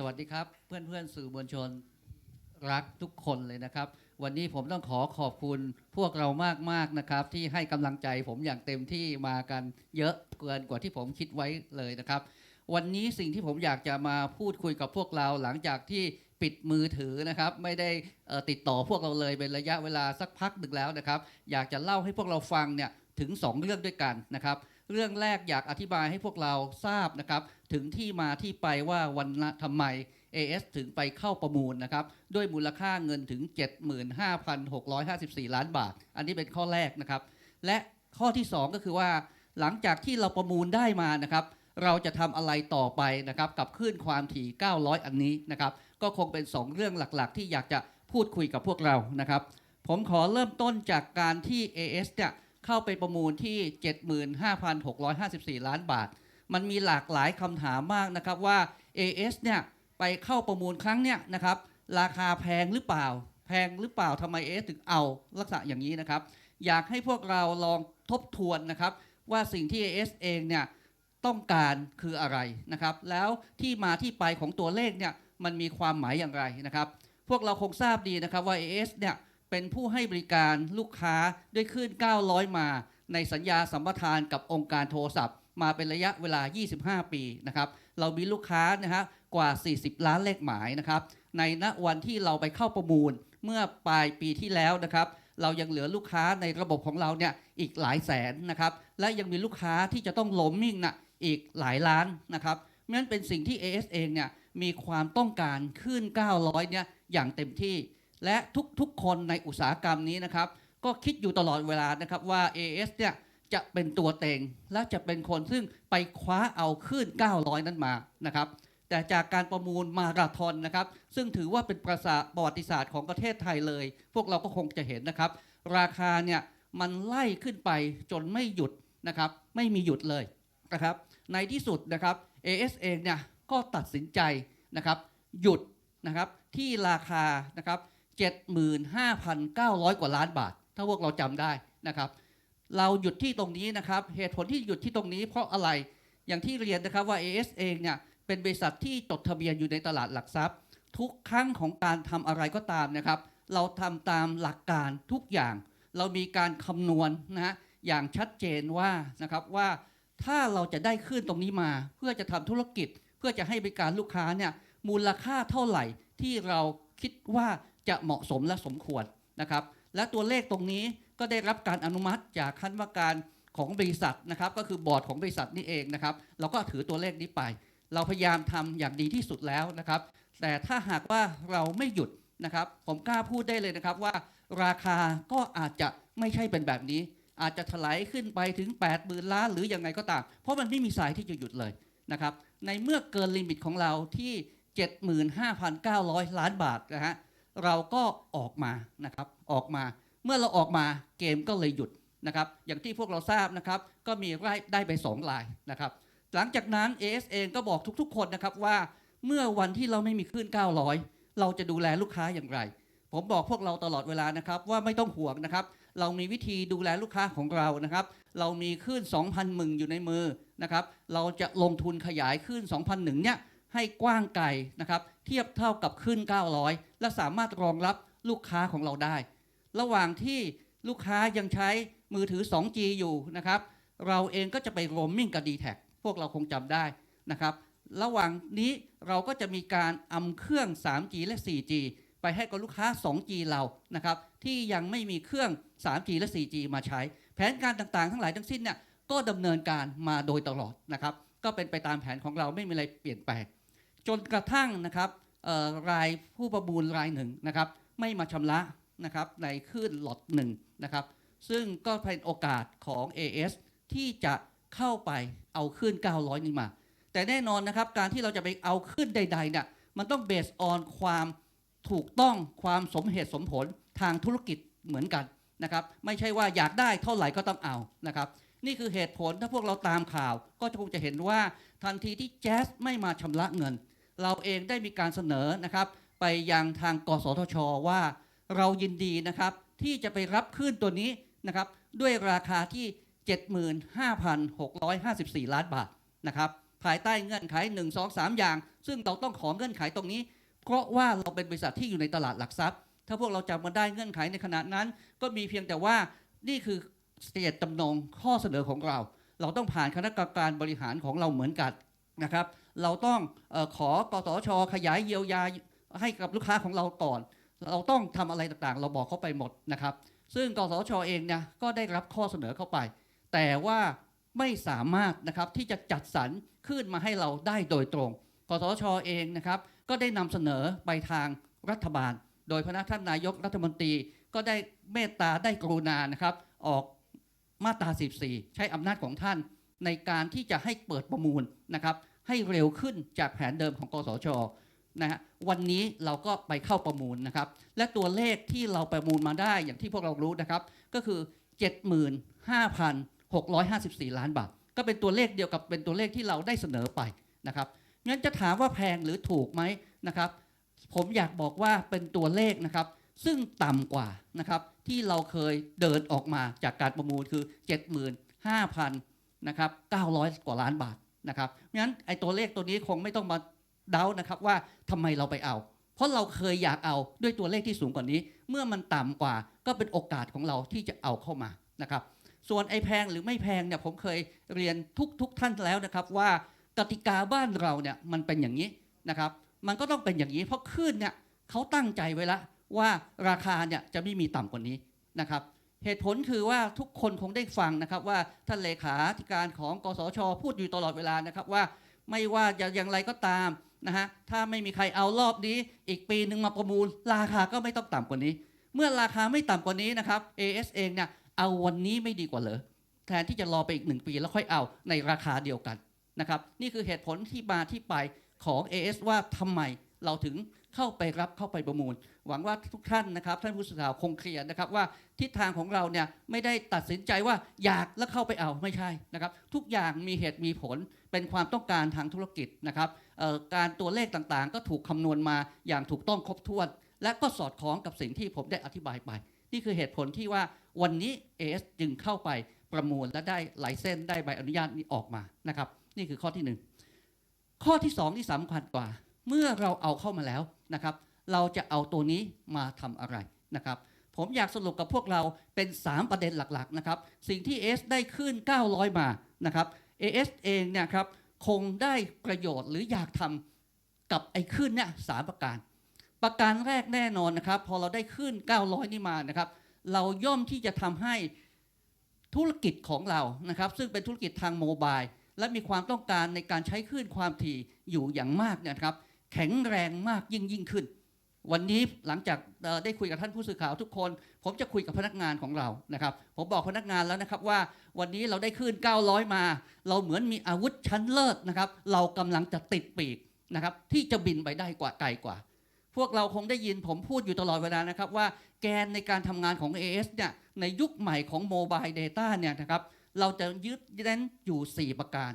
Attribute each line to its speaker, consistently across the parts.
Speaker 1: สวัสดีครับ เพื่อนเพื่อนสื่อมวลชนรักทุกคนเลยนะครับ วันนี้ผมต้องขอขอบคุณพวกเรามากๆนะครับ ที่ให้กำลังใจผมอย่างเต็มที่มากันเยอะเกินกว่าที่ผมคิดไว้เลยนะครับ วันนี้สิ่งที่ผมอยากจะมาพูดคุยกับพวกเราหลังจากที่ปิดมือถือนะครับ ไม่ได้ติดต่อพวกเราเลยเป็นระยะเวลาสักพักหนึ่งแล้วนะครับ อยากจะเล่าให้พวกเราฟังเนี่ยถึง 2 เรื่องด้วยกันนะครับ เรื่องแรกอยากอธิบายให้พวกเราทราบนะครับ ถึงที่มาที่ไปว่าวันละทำไม AS ถึงไปเข้าประมูลนะครับ ด้วยมูลค่าเงินถึง 75,654 ล้านบาท อันนี้เป็นข้อแรกนะครับ และข้อที่ 2 ก็คือว่า หลังจากที่เราประมูลได้มานะครับ เราจะทำอะไรต่อไปนะครับ กับคลื่นความถี่ 900 อันนี้นะครับ ก็คงเป็น 2 เรื่องหลักๆ ที่อยากจะพูดคุยกับพวกเรานะครับ ผมขอเริ่มต้นจากการที่ AS เนี่ย เข้าไปประมูลที่ 75,654 ล้านบาท มันมีหลากหลายคำถามมากนะครับว่า AS เนี่ยไปเข้าประมูลครั้งเนี่ยนะครับราคาแพงหรือเปล่า แพงหรือเปล่าทำไม AS ถึงเอาลักษณะอย่างนี้นะครับ อยากให้พวกเราลองทบทวนนะครับ ว่าสิ่งที่ AS เองเนี่ยต้องการคืออะไรนะครับ แล้วที่มาที่ไปของตัวเลขเนี่ยมันมีความหมายอย่างไรนะครับ พวกเราคงทราบดีนะครับว่า AS เนี่ย เป็นผู้ให้บริการลูกค้าด้วยคลื่น 900 มา ในสัญญาสัมปทานกับองค์การโทรศัพท์ มาเป็นระยะเวลา 25 ปีนะครับเรามีลูกค้านะฮะกว่า 40 ล้านเลขหมายนะครับในณวันที่เราไปเข้าประมูลเมื่อปลายปีที่แล้วนะครับเรายังเหลือลูกค้าในระบบของเราเนี่ยอีกหลายแสนนะครับและยังมีลูกค้าที่จะต้องล้มมิ่งนะอีกหลายล้านนะครับนั่นเป็นสิ่งที่ AS เองเนี่ยมีความต้องการขึ้น 900 เนี่ยอย่างเต็มที่ และทุกๆ คนในอุตสาหกรรมนี้นะครับ ก็คิดอยู่ตลอดเวลานะครับว่า AS เนี่ยจะเป็นตัวเต็งและจะเป็นคนซึ่งไปคว้าเอาขึ้น 900 นั้นมานะครับแต่จากการประมูลมาราธอนนะครับ ซึ่งถือว่าเป็นประสาประวัติศาสตร์ของประเทศไทยเลย พวกเราก็คงจะเห็นนะครับ ราคาเนี่ยมันไล่ขึ้นไปจนไม่หยุดนะครับ ไม่มีหยุดเลยนะครับ ในที่สุดนะครับ AS เองเนี่ยก็ตัดสินใจนะครับ หยุดนะครับที่ราคานะครับ 75,900 กว่าล้านบาท ถ้าพวกเราจำได้นะครับ เราหยุดที่ตรงนี้นะครับ เหตุผลที่หยุดที่ตรงนี้ เพราะอะไรอย่างที่เรียนนะครับว่า AS เองเนี่ยเป็นบริษัทที่จดทะเบียนอยู่ในตลาดหลักทรัพย์ ทุกครั้งของการทำอะไรก็ตามนะครับ เราทำตามหลักการทุกอย่าง เรามีการคำนวณนะฮะอย่างชัดเจนว่านะครับว่าถ้าเราจะได้ขึ้นตรงนี้มา เพื่อจะทำธุรกิจ เพื่อจะให้บริการลูกค้าเนี่ยมูลค่าเท่าไหร่ที่เราคิดว่า จะเหมาะสมและสมควรนะครับ และตัวเลขตรงนี้ก็ได้รับการอนุมัติจากคณะกรรมการของบริษัทนะครับ ก็คือบอร์ดของบริษัทนี่เองนะครับ เราก็ถือตัวเลขนี้ไป เราพยายามทำอย่างดีที่สุดแล้วนะครับ แต่ถ้าหากว่าเราไม่หยุดนะครับ ผมกล้าพูดได้เลยนะครับว่าราคาก็อาจจะไม่ใช่เป็นแบบนี้ อาจจะถลายขึ้นไปถึง 8 0,000 ล้านหรือยังไงก็ตาม เพราะมันไม่มีสายที่จะหยุดเลยนะครับ ในเมื่อเกินลิมิตของเราที่ 75,900 ล้านบาทนะฮะ เราก็ออกมานะครับออกมา เมื่อเราออกมาเกมก็เลยหยุดนะครับอย่างที่พวกเราทราบนะครับก็มีรายได้ไป2ลายนะครับหลังจากนั้น AS เองก็บอกทุกๆ คนนะครับว่าเมื่อวันที่เราไม่มีคลื่น 900 เราจะดูแลลูกค้าอย่างไร ผมบอกพวกเราตลอดเวลานะครับว่าไม่ต้องห่วงนะครับเรามีวิธีดูแลลูกค้าของเรานะครับ เรามีคลื่น 2,000มึงอยู่ในมือนะครับ เราจะลงทุนขยายคลื่น 2,001เนี่ย ให้กว้างไกลนะครับ เทียบเท่ากับคลื่น900 และสามารถรองรับลูกค้าของเราได้ ระหว่างที่ลูกค้ายังใช้มือถือ 2G อยู่นะครับ เราเองก็จะไปโรมมิ่งกับ d t แทพวกเราคงจำได้นะครับ ระหว่างนี้เราก็จะมีการอำเครื่อง 3G และ 4G ไปให้กับลูกค้า 2G เรานะครับ ที่ยังไม่มีเครื่อง 3G และ 4G มาใช้ แผนการต่างๆ ทั้งหลายทั้งสิ้นเนี่ยก็ดำเนินการมาโดยตลอดนะครับ ก็เป็นไปตามแผนของเราไม่มีอะไรเปลี่ยนแปลง จนกระทั่งนะครับรายผู้ประมูลรายหนึ่งนะครับไม่มาชำระนะครับในคลื่นหลอดหนึ่งนะครับซึ่งก็เป็นโอกาสของ AS ที่จะเข้าไปเอาคลื่น900 นี้มา แต่แน่นอนนะครับการที่เราจะไปเอาคลื่นใดๆเนี่ยมันต้องเบสออนความถูกต้องความสมเหตุสมผลทางธุรกิจเหมือนกันนะครับไม่ใช่ว่าอยากได้เท่าไหร่ก็ต้องเอานะครับนี่คือเหตุผลถ้าพวกเราตามข่าว ก็คงจะเห็นว่าทันทีที่แจ๊สไม่มาชำระเงิน เราเองได้มีการเสนอนะครับไปยังทางกสทช ว่าเรายินดีนะครับที่จะไปรับคลื่นตัวนี้นะครับด้วยราคาที่ 75,654 ล้านบาทนะครับภายใต้เงื่อนไข 1 2 3 อย่าง ซึ่งเราต้องขอเงื่อนไขตรงนี้ เพราะว่าเราเป็นบริษัทที่อยู่ในตลาดหลักทรัพย์ ถ้าพวกเราจำมาได้เงื่อนไขในขณะนั้น ก็มีเพียงแต่ว่านี่คือเจตจำนงข้อเสนอของเรา เราต้องผ่านคณะกรรมการบริหารของเราเหมือนกันนะครับ เราต้องอขอกสชขยายเยียวยาให้กับลูกค้าของเราก่อน เราต้องทำอะไรต่างๆ เราบอกเขาไปหมดนะครับ ซึ่งกสชเองเนี่ยก็ได้รับข้อเสนอเข้าไป แต่ว่าไม่สามารถนะครับที่จะจัดสรรขึ้นมาให้เราได้โดยตรง กสชเองนะครับก็ได้นำเสนอไปทางรัฐบาล โดยพระท่านนายกรัฐมนตรีก็ได้เมตตาได้กรุณานะครับ ออกมาตรา 14 ใช้อำนาจของท่านในการที่จะให้เปิดประมูลนะครับ ให้เร็วขึ้นจากแผนเดิมของกสชนะฮะวันนี้เราก็ไปเข้าประมูลนะครับ และตัวเลขที่เราประมูลมาได้อย่างที่พวกเรารู้นะครับ ก็คือ 75,654 ล้านบาท ก็เป็นตัวเลขเดียวกับเป็นตัวเลขที่เราได้เสนอไปนะครับงั้นจะถามว่าแพงหรือถูกไหมนะครับ ผมอยากบอกว่าเป็นตัวเลขนะครับ ซึ่งต่ำกว่านะครับ ที่เราเคยเดินออกมาจากการประมูลคือ 75,000นะครับ900 กว่าล้านบาท นะครับงั้นไอ้ตัวเลขตัวนี้คงไม่ต้องมาเดานะครับว่าทำไมเราไปเอา เพราะเราเคยอยากเอาด้วยตัวเลขที่สูงกว่านี้ เมื่อมันต่ำกว่าก็เป็นโอกาสของเราที่จะเอาเข้ามานะครับ ส่วนไอ้แพงหรือไม่แพงเนี่ยผมเคยเรียนทุกทุกท่านแล้วนะครับว่ากติกาบ้านเราเนี่ยมันเป็นอย่างนี้นะครับ มันก็ต้องเป็นอย่างนี้ เพราะคลื่นเนี่ยเขาตั้งใจไว้แล้วว่าราคาเนี่ยจะไม่มีต่ำกว่านี้นะครับ เหตุผลคือว่าทุกคนคงได้ฟังนะครับว่าท่านเลขาธิการของกสช พูดอยู่ตลอดเวลานะครับว่า ไม่ว่าจะอย่างไรก็ตามนะฮะถ้าไม่มีใครเอารอบนี้อีกปีหนึ่งมาประมูล ราคาก็ไม่ต้องต่ำกว่านี้ เมื่อราคาไม่ต่ำกว่านี้นะครับ AS เองเนี่ยเอาวันนี้ไม่ดีกว่าเหรอแทนที่จะรอไปอีกหนึ่งปีแล้วค่อยเอาในราคาเดียวกันนะครับนี่คือเหตุผลที่มาที่ไปของ AS ว่าทำไมเราถึง เข้าไปรับเข้าไปประมูล หวังว่าทุกท่านนะครับ ท่านผู้สื่อข่าวคงเคลียร์นะครับว่าทิศทางของเราเนี่ยไม่ได้ตัดสินใจว่าอยากแล้วเข้าไปเอาไม่ใช่นะครับ ทุกอย่างมีเหตุมีผลเป็นความต้องการทางธุรกิจนะครับการตัวเลขต่างๆ ก็ถูกคำนวณมาอย่างถูกต้องครบถ้วน และก็สอดคล้องกับสิ่งที่ผมได้อธิบายไป นี่คือเหตุผลที่ว่าวันนี้ AS จึงเข้าไปประมูลและได้ไลเซนส์ได้ใบอนุญาตนี้ออกมานะครับ นี่คือข้อที่หนึ่งข้อที่สองที่สำคัญกว่า เมื่อเราเอาเข้ามาแล้วนะครับ เราจะเอาตัวนี้มาทำอะไรนะครับ ผมอยากสรุปกับพวกเราเป็น 3 ประเด็นหลักๆนะครับ สิ่งที่ AS ได้ขึ้น 900 มานะครับ AS เองเนี่ยครับคงได้ประโยชน์หรืออยากทำกับไอ้ขึ้นเนี่ยสามประการ ประการแรกแน่นอนนะครับ พอเราได้ขึ้น 900 นี่มานะครับ เราย่อมที่จะทำให้ธุรกิจของเรานะครับ ซึ่งเป็นธุรกิจทางโมบายและมีความต้องการในการใช้คลื่นความถี่อยู่อย่างมากเนยนะครับ แข็งแรงมากยิ่งยิ่งขึ้น วันนี้หลังจากได้คุยกับท่านผู้สื่อข่าวทุกคน ผมจะคุยกับพนักงานของเรานะครับ ผมบอกพนักงานแล้วนะครับว่าวันนี้เราได้ขึ้น 900 มา เราเหมือนมีอาวุธชั้นเลิศนะครับ เรากำลังจะติดปีกนะครับที่จะบินไปได้กว่าไกลกว่า พวกเราคงได้ยินผมพูดอยู่ตลอดเวลานะครับว่าแกนในการทำงานของ AS เนี่ยในยุคใหม่ของโมบาย Data เนี่ยนะครับเราจะยึดเน้นอยู่ 4 ประการ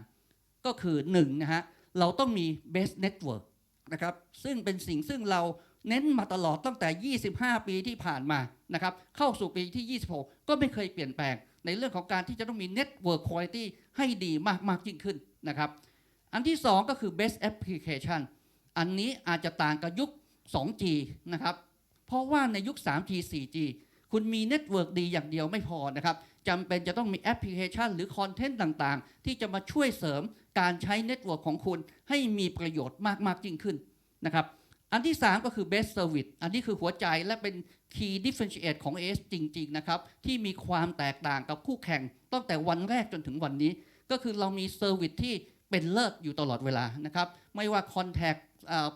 Speaker 1: ก็คือ1นะฮะเราต้องมี best network นะครับซึ่งเป็นสิ่งซึ่งเราเน้นมาตลอดตั้งแต่ 25 ปีที่ผ่านมานะครับเข้าสู่ปีที่ 26 ก็ไม่เคยเปลี่ยนแปลง ในเรื่องของการที่จะต้องมี network quality ให้ดีมากมากยิ่งขึ้นนะครับอันที่ 2 ก็คือ best application อันนี้อาจจะต่างกับยุค 2G นะครับเพราะว่าในยุค 3G 4G คุณมีเน็ตเวิร์กดีอย่างเดียวไม่พอนะครับจำเป็นจะต้องมีแอปพลิเคชันหรือคอนเทนต์ต่างๆ ที่จะมาช่วยเสริม การใช้เน็ตเวิร์กของคุณให้มีประโยชน์มาก ๆ ยิ่งขึ้นนะครับ อันที่ 3 ก็คือ best service อันนี้คือหัวใจและเป็น key differentiate ของ AS จริง ๆ นะครับ ที่มีความแตกต่างกับคู่แข่งตั้งแต่วันแรกจนถึงวันนี้ ก็คือเรามีเซอร์วิสที่เป็นเลิศอยู่ตลอดเวลานะครับ ไม่ว่า contact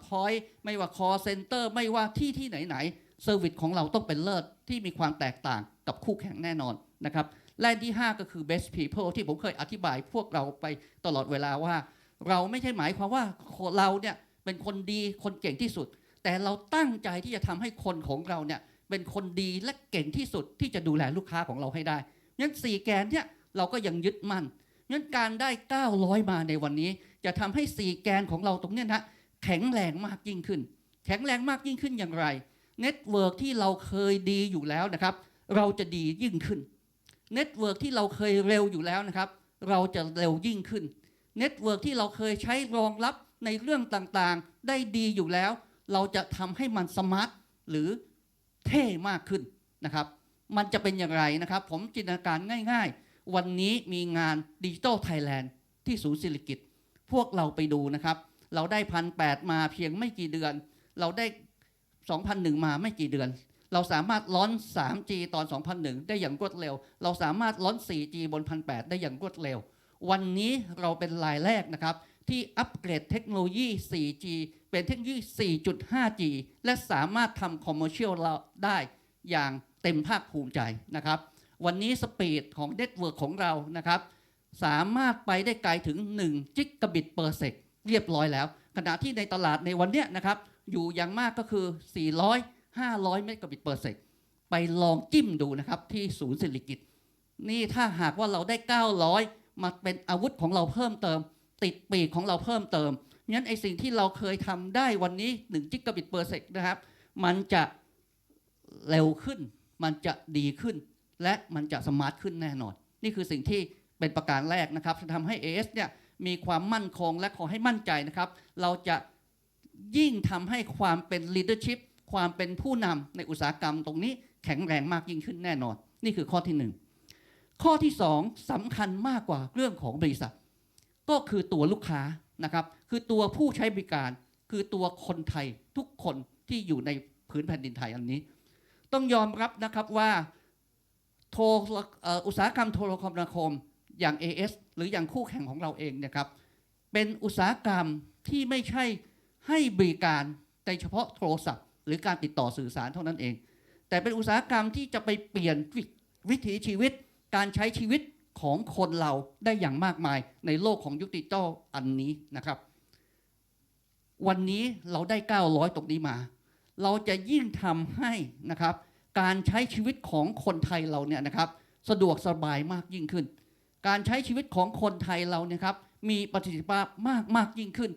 Speaker 1: point ไม่ว่า call center ไม่ว่าที่ที่ไหนๆเซอร์วิสของเราต้องเป็นเลิศที่มีความแตกต่างกับคู่แข่งแน่นอนนะครับ และอันที่ 5 ก็คือ best people ที่ผมเคยอธิบายพวกเราไปตลอดเวลาว่า เราไม่ใช่หมายความว่าเราเนี่ยเป็นคนดีคนเก่งที่สุด แต่เราตั้งใจที่จะทำให้คนของเราเนี่ยเป็นคนดีและเก่งที่สุดที่จะดูแลลูกค้าของเราให้ได้งั้นสี่แกนเนี่ยเราก็ยังยึดมั่นงั้นการได้ 900 มาในวันนี้ จะทำให้สี่แกนของเราตรงเนี้ยนะแข็งแรงมากยิ่งขึ้น แข็งแรงมากยิ่งขึ้นอย่างไรเน็ตเวิร์กที่เราเคยดีอยู่แล้วนะครับ เราจะดียิ่งขึ้น เน็ตเวิร์กที่เราเคยเร็วอยู่แล้วนะครับ เราจะเร็วยิ่งขึ้นเน็ตเวิร์กที่เราเคยใช้รองรับในเรื่องต่างๆ ได้ดีอยู่แล้ว เราจะทำให้มันสมาร์ทหรือเท่มากขึ้นนะครับ มันจะเป็นอย่างไรนะครับ ผมจินตนาการง่าย ๆ วันนี้มีงานดิจิ t a ลไทยแลนด์ที่ศูนย์ศิริกิตพวกเราไปดูนะครับ เราได้พันแมาเพียงไม่กี่เดือน เราได้2001มาไม่กี่เดือน เราสามารถล้อน 3G ตอน 2001 ได้อย่างรวดเร็ว เราสามารถล้อน 4G บน1,800ได้อย่างรวดเร็ว วันนี้เราเป็นรายแรกนะครับที่อัปเกรดเทคโนโลยี 4G เป็นเทคโนโลยี 4.5G และสามารถทำคอมเมอร์เชียลได้อย่างเต็มภาคภูมิใจนะครับ วันนี้สปีดของเน็ตเวิร์กของเรานะครับ สามารถไปได้ไกลถึง1 g b p e r sec เซกเรียบร้อยแล้ว ขณะที่ในตลาดในวันเนี้ยนะครับ อยู่อย่างมากก็คือ 400 500 เมกะบิตเปอร์เซกไปลองจิ้มดูนะครับที่ศูนย์เศรษฐกิจนี่ถ้าหากว่าเราได้ 900 มาเป็นอาวุธของเราเพิ่มเติม ติดปีกของเราเพิ่มเติมงั้นไอสิ่งที่เราเคยทำได้วันนี้1จิกะบิตเปอร์เซกนะครับ มันจะเร็วขึ้น มันจะดีขึ้น และมันจะสมาร์ทขึ้นแน่นอน นี่คือสิ่งที่เป็นประการแรกนะครับจะทำให้ AS เนี่ยมีความมั่นคงและขอให้มั่นใจนะครับ เราจะยิ่งทำให้ความเป็น leadership ความเป็นผู้นำในอุตสาหกรรมตรงนี้แข็งแรงมากยิ่งขึ้นแน่นอน นี่คือข้อที่หนึ่งข้อที่สองสำคัญมากกว่าเรื่องของบริษัท ก็คือตัวลูกค้านะครับคือตัวผู้ใช้บริการ คือตัวคนไทยทุกคนที่อยู่ในพื้นแผ่นดินไทยอันนี้ ต้องยอมรับนะครับว่าโทรอุตสาหกรรมโทรคมนาคมอย่าง AS หรืออย่างคู่แข่งของเราเองนะครับเป็นอุตสาหกรรมที่ไม่ใช่ให้บริการในเฉพาะโทรศัพท์ หรือการติดต่อสื่อสารเท่านั้นเอง แต่เป็นอุตสาหกรรมที่จะไปเปลี่ยนวิวิถีชีวิต การใช้ชีวิตของคนเราได้อย่างมากมายในโลกของยุคดิจิตอลอันนี้นะครับ วันนี้เราได้ 900 ตรงนี้มา เราจะยิ่งทำให้นะครับการใช้ชีวิตของคนไทยเราเนี่ยนะครับ สะดวกสบายมากยิ่งขึ้น การใช้ชีวิตของคนไทยเราเนี่ยครับมีประสิทธิภาพมากมากยิ่งขึ้น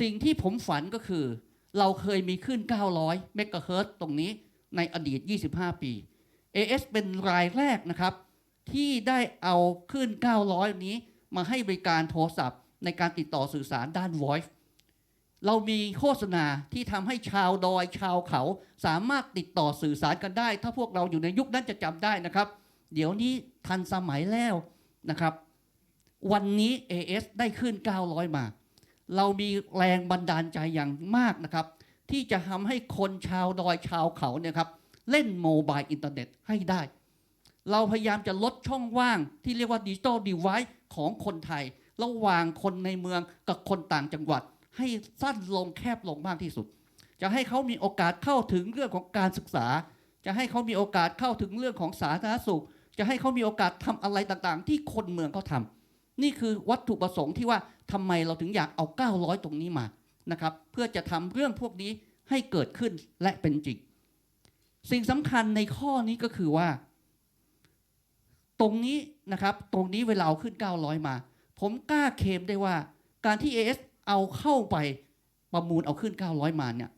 Speaker 1: สิ่งที่ผมฝันก็คือ เราเคยมีขึ้น 900 เมกะเฮิรตซ์ตรงนี้ในอดีต 25 ปี AS เป็นรายแรกนะครับ ที่ได้เอาขึ้น 900 นี้มาให้บริการโทรศัพท์ ในการติดต่อสื่อสารด้าน voice เรามีโฆษณาที่ทำให้ชาวดอยชาวเขา สามารถติดต่อสื่อสารกันได้ ถ้าพวกเราอยู่ในยุคนั้นจะจำได้นะครับ เดี๋ยวนี้ทันสมัยแล้วนะครับ วันนี้ AS ได้ขึ้น 900 มา เรามีแรงบันดาลใจอย่างมากนะครับ ที่จะทำให้คนชาวดอยชาวเขาเนี่ยครับเล่นโมบายอินเทอร์เน็ตให้ได้ เราพยายามจะลดช่องว่างที่เรียกว่าดิจิตอลดีไว c e ของคนไทย ระหว่างคนในเมืองกับคนต่างจังหวัด ให้สั้นลงแคบลงมากที่สุด จะให้เขามีโอกาสเข้าถึงเรื่องของการศึกษา จะให้เขามีโอกาสเข้าถึงเรื่องของสาธารณสุข จะให้เขามีโอกาสทำอะไรต่างๆ ที่คนเมืองเขาทำ นี่คือวัตถุประสงค์ที่ว่าทำไมเราถึงอยากเอา 900 ตรงนี้มานะครับเพื่อจะทำเรื่องพวกนี้ให้เกิดขึ้นและเป็นจริงสิ่งสำคัญในข้อนี้ก็คือว่า ตรงนี้นะครับตรงนี้เวลาเอาขึ้น 900 มา ผมกล้าเคมได้ว่า การที่ AS เอาเข้าไปประมูลเอาขึ้น 900 มาเนี่ย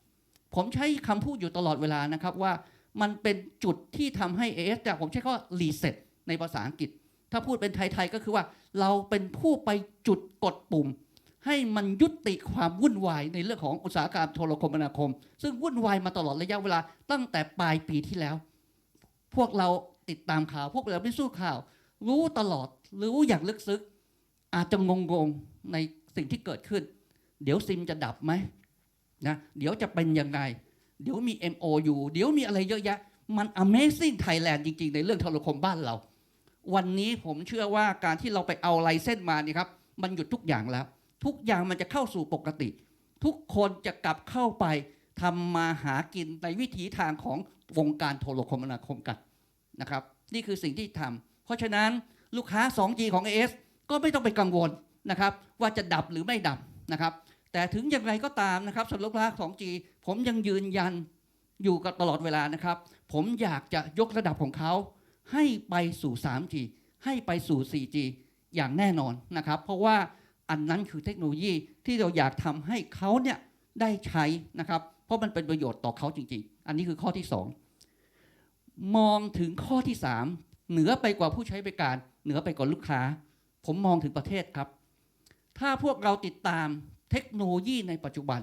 Speaker 1: ผมใช้คำพูดอยู่ตลอดเวลานะครับว่ามันเป็นจุดที่ทำให้ AS แต่ผมใช้คำว่า reset ในภาษาอังกฤษ ถ้าพูดเป็นไทย ๆ ก็คือว่า เราเป็นผู้ไปจุดกดปุ่ม ให้มันยุติความวุ่นวายในเรื่องของอุตสาหกรรมโทรคมนาคม ซึ่งวุ่นวายมาตลอดระยะเวลาตั้งแต่ปลายปีที่แล้ว พวกเราติดตามข่าว พวกเราได้สู้ข่าว รู้ตลอดรู้อย่างลึกซึ้งอาจจะงงๆในสิ่งที่เกิดขึ้น เดี๋ยวซิมจะดับไหมนะเดี๋ยวจะเป็นยังไง เดี๋ยวมี MOU เดี๋ยวมีอะไรเยอะแยะ มัน Amazing Thailand จริง ๆ ในเรื่องโทรคมบ้านเรา วันนี้ผมเชื่อว่าการที่เราไปเอาไลเส้นมานี่ครับ มันหยุดทุกอย่างแล้ว ทุกอย่างมันจะเข้าสู่ปกติ ทุกคนจะกลับเข้าไปทำมาหากินในวิถีทางของวงการโทรคมนาคมกันนะครับ นี่คือสิ่งที่ทำเพราะฉะนั้นลูกค้า 2G ของ AS ก็ไม่ต้องไปกังวลนะครับ ว่าจะดับหรือไม่ดับนะครับ แต่ถึงอย่างไรก็ตามนะครับสำหรับลูกค้า 2G ผมยังยืนยันอยู่กับตลอดเวลานะครับ ผมอยากจะยกระดับของเขา ให้ไปสู่ 3G ให้ไปสู่ 4G อย่างแน่นอนนะครับ เพราะว่าอันนั้นคือเทคโนโลยีที่เราอยากทำให้เขาเนี่ยได้ใช้นะครับ เพราะมันเป็นประโยชน์ต่อเขาจริง ๆ อันนี้คือข้อที่ 2 มองถึงข้อที่ 3 เหนือไปกว่าผู้ใช้บริการ เหนือไปกว่าลูกค้า ผมมองถึงประเทศครับ ถ้าพวกเราติดตามเทคโนโลยีในปัจจุบัน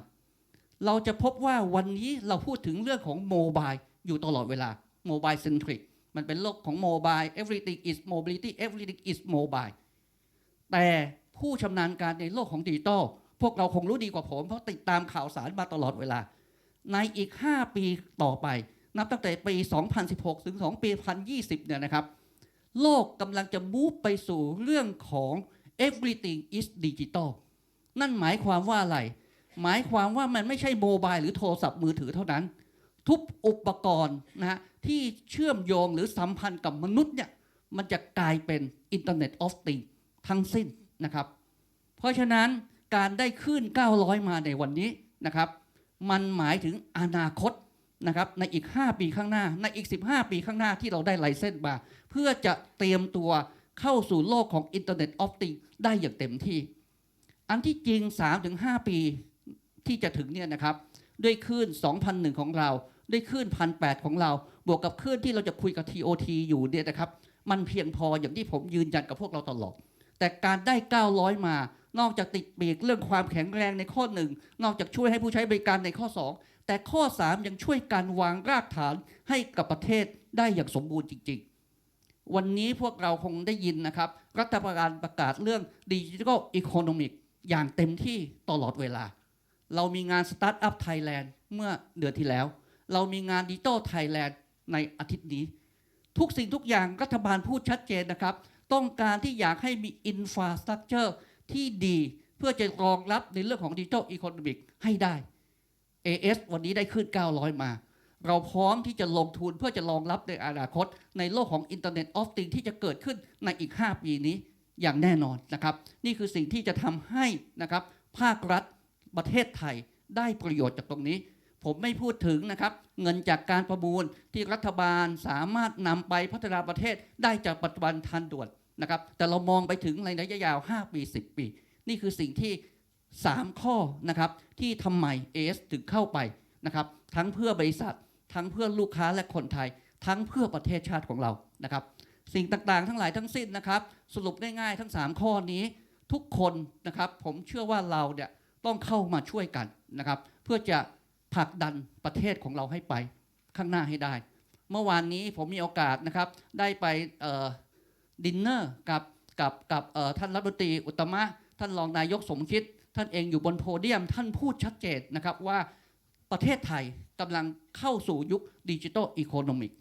Speaker 1: เราจะพบว่าวันนี้เราพูดถึงเรื่องของโมบายอยู่ตลอดเวลาโมบายเซนทริก มันเป็นโลกของโมบาย everything is mobility everything is mobile แต่ผู้ชำนาญการในโลกของดิจิตอลพวกเราคงรู้ดีกว่าผม เพราะติดตามข่าวสารมาตลอดเวลา ในอีก 5 ปีต่อไป นับตั้งแต่ปี 2016 ถึง 2 ปี 2020 เนี่ยนะครับ โลกกำลังจะมูฟไปสู่เรื่องของ everything is digital นั่นหมายความว่าอะไร หมายความว่ามันไม่ใช่โมบายหรือโทรศัพท์มือถือเท่านั้น ทุกอุปกรณ์นะฮะที่เชื่อมโยงหรือสัมพันธ์กับมนุษย์เนี่ยมันจะกลายเป็น Internet of Things ทั้งสิ้นนะครับ เพราะฉะนั้นการได้ขึ้น 900 มาในวันนี้นะครับ มันหมายถึงอนาคตนะครับในอีก 5 ปีข้างหน้า ในอีก 15 ปีข้างหน้าที่เราได้ไลเซนส์มา เพื่อจะเตรียมตัวเข้าสู่โลกของ Internet of Things ได้อย่างเต็มที่ อันที่จริง 3-5 ปีที่จะถึงเนี่ยนะครับ ด้วยคลื่น 2001 ของเรา ด้วยคลื่น1,800ของเรา บวกกับคลื่นที่เราจะคุยกับ TOT อยู่เนี่ยนะครับ มันเพียงพออย่างที่ผมยืนยันกับพวกเราตลอด แต่การได้ 900 มานอกจากติดปีกเรื่องความแข็งแรงในข้อหนึ่งนอกจากช่วยให้ผู้ใช้บริการในข้อ 2 แต่ข้อ 3 ยังช่วยการวางรากฐานให้กับประเทศได้อย่างสมบูรณ์จริง ๆ วันนี้พวกเราคงได้ยินนะครับ รัฐบาลประกาศเรื่องดิจิทัลอีโคโนมิกอย่างเต็มที่ตลอดเวลา เรามีงานสตาร์ทอัพไทยแลนด์เมื่อเดือนที่แล้ว เรามีงานดิจิทัลไทยแลนด์ในอาทิตย์นี้ ทุกสิ่งทุกอย่างรัฐบาลพูดชัดเจนนะครับ ต้องการที่อยากให้มีอินฟราสตรักเจอร์ที่ดีเพื่อจะรองรับในเรื่องของดิจิทัลอีโคโนมิกให้ได้ AS วันนี้ได้ขึ้น 900 มา เราพร้อมที่จะลงทุนเพื่อจะรองรับในอนาคต ในโลกของ Internet of Things ที่จะเกิดขึ้นในอีก 5 ปีนี้อย่างแน่นอนนะครับ นี่คือสิ่งที่จะทำให้นะครับภาครัฐประเทศไทยได้ประโยชน์จากตรงนี้ ผมไม่พูดถึงนะครับ เงินจากการประมูลที่รัฐบาลสามารถนำไปพัฒนาประเทศได้จากปัจจุบันทันด่วนนะครับ แต่เรามองไปถึงในระยะยาว 5 ปี 10 ปี นี่คือสิ่งที่ 3 ข้อนะครับ ที่ทำไมเอสถึงเข้าไปนะครับ ทั้งเพื่อบริษัท ทั้งเพื่อลูกค้าและคนไทย ทั้งเพื่อประเทศชาติของเรานะครับ สิ่งต่างๆ ทั้งหลายทั้งสิ้นนะครับ สรุปง่ายๆทั้ง 3 ข้อนี้ทุกคนนะครับ ผมเชื่อว่าเราเนี่ยต้องเข้ามาช่วยกันนะครับ เพื่อจะ ผลักดันประเทศของเราให้ไปข้างหน้าให้ได้ เมื่อวานนี้ผมมีโอกาสนะครับ ได้ไปดินเนอร์กับกับกับท่านรัฐมนตรีอุตมะ ท่านรองนายกสมคิด ท่านเองอยู่บนโพเดียม ท่านพูดชัดเจนนะครับว่าประเทศไทยกำลังเข้าสู่ยุคดิจิ t a ลอีโคโนมิก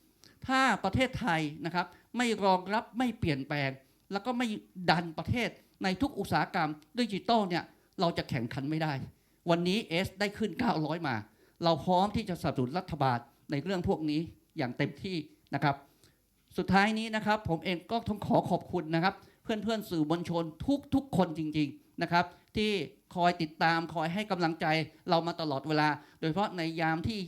Speaker 1: ถ้าประเทศไทยนะครับไม่รองรับไม่เปลี่ยนแปลง แล้วก็ไม่ดันประเทศในทุกอุตสาหกรรมดิจิตอลเนี่ยเราจะแข่งขันไม่ได้ วันนี้เอสได้ขึ้น 900 มา เราพร้อมที่จะสนับสนุนรัฐบาลในเรื่องพวกนี้อย่างเต็มที่นะครับ สุดท้ายนี้นะครับ ผมเองก็ต้องขอขอบคุณนะครับ เพื่อนๆสื่อมวลชนทุกๆคนจริง ๆนะครับ ที่คอยติดตามคอยให้กำลังใจเรามาตลอดเวลา โดยเฉพาะในยามที่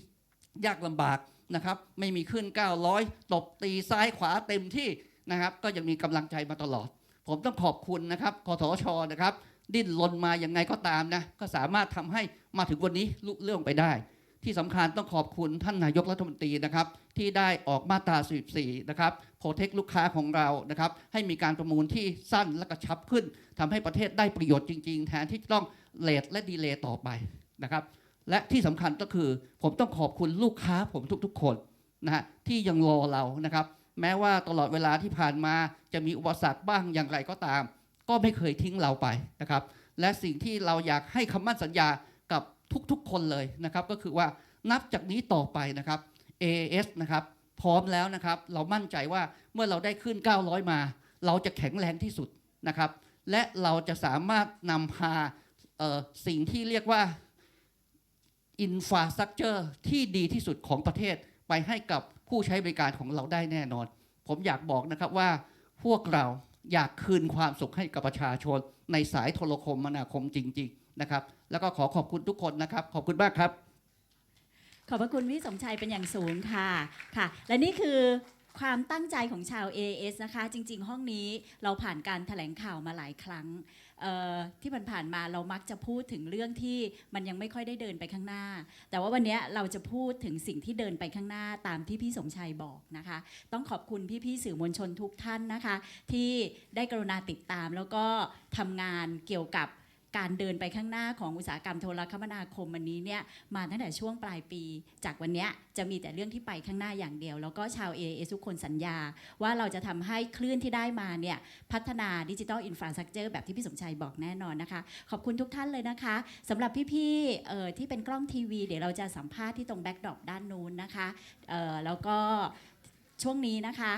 Speaker 1: ยากลำบากนะครับ ไม่มีขึ้น 900 ตบตีซ้ายขวาเต็มที่นะครับ ก็ยังมีกำลังใจมาตลอด ผมต้องขอบคุณนะครับกทชนะครับ ดิ้นรนมาอย่างไงก็ตามนะ ก็สามารถทำให้มาถึงวันนี้ลุเรื่องไปได้ ที่สำคัญต้องขอบคุณท่านนายกรัฐมนตรีนะครับ ที่ได้ออกมาตรา44นะครับโปรเทคลูกค้าของเรานะครับ ให้มีการประมูลที่สั้นและกระชับขึ้นทำให้ประเทศได้ประโยชน์จริง ๆ แทนที่จะต้องเลทและดีเลย์ต่อไปนะครับ และที่สำคัญก็คือ ผมต้องขอบคุณลูกค้าผมทุกๆ คนนะฮะที่ยังรอเรานะครับ แม้ว่าตลอดเวลาที่ผ่านมาจะมีอุปสรรคบ้างอย่างไรก็ตาม ก็ไม่เคยทิ้งเราไปนะครับ และสิ่งที่เราอยากให้คำมั่นสัญญากับ ทุกๆ คนเลยนะครับก็คือว่านับจากนี้ต่อไปนะครับ AAS นะครับพร้อมแล้วนะครับ เรามั่นใจว่าเมื่อเราได้ขึ้น 900 มา เราจะแข็งแรงที่สุดนะครับ และเราจะสามารถนำพาสิ่งที่เรียกว่าอินฟาสตรักเจอร์ที่ดีที่สุดของประเทศไปให้กับผู้ใช้บริการของเราได้แน่นอน ผมอยากบอกนะครับว่าพวกเราอยากคืนความสุขให้กับประชาชนในสายโทรคมนาคมจริง ๆ นะครับ แล้วก็ขอขอบคุณทุกคนนะครับ ขอบคุณมากครับ
Speaker 2: ขอบพระคุณพี่สมชัยเป็นอย่างสูงค่ะค่ะ และนี่คือความตั้งใจของชาว AS นะคะ จริง ๆ ห้องนี้เราผ่านการแถลงข่าวมาหลายครั้งที่ผ่านๆมาเรามักจะพูดถึงเรื่องที่มันยังไม่ค่อยได้เดินไปข้างหน้า แต่ว่าวันนี้เราจะพูดถึงสิ่งที่เดินไปข้างหน้าตามที่พี่สมชัยบอกนะคะ ต้องขอบคุณพี่ๆสื่อมวลชนทุกท่านนะคะ ที่ได้กรุณาติดตามแล้วก็ทำงานเกี่ยวกับ การเดินไปข้างหน้าของอุตสาหกรรมโทรคมนาคมวันนี้เนี่ยมาตั้งแต่ช่วงปลายปี จากวันเนี้ยจะมีแต่เรื่องที่ไปข้างหน้าอย่างเดียว แล้วก็ชาว AIS ทุกคนสัญญา ว่าเราจะทำให้คลื่นที่ได้มาเนี่ยพัฒนาดิจิทัลอินฟราสตรักเจอร์แบบที่พี่สมชัยบอกแน่นอนนะคะ ขอบคุณทุกท่านเลยนะคะสำหรับพี่ๆเอ่อที่เป็นกล้องทีวี เดี๋ยวเราจะสัมภาษณ์ที่ตรงแบ็กดรอปด้านนู้นนะคะเอ่อแล้วก็ช่วงนี้นะคะ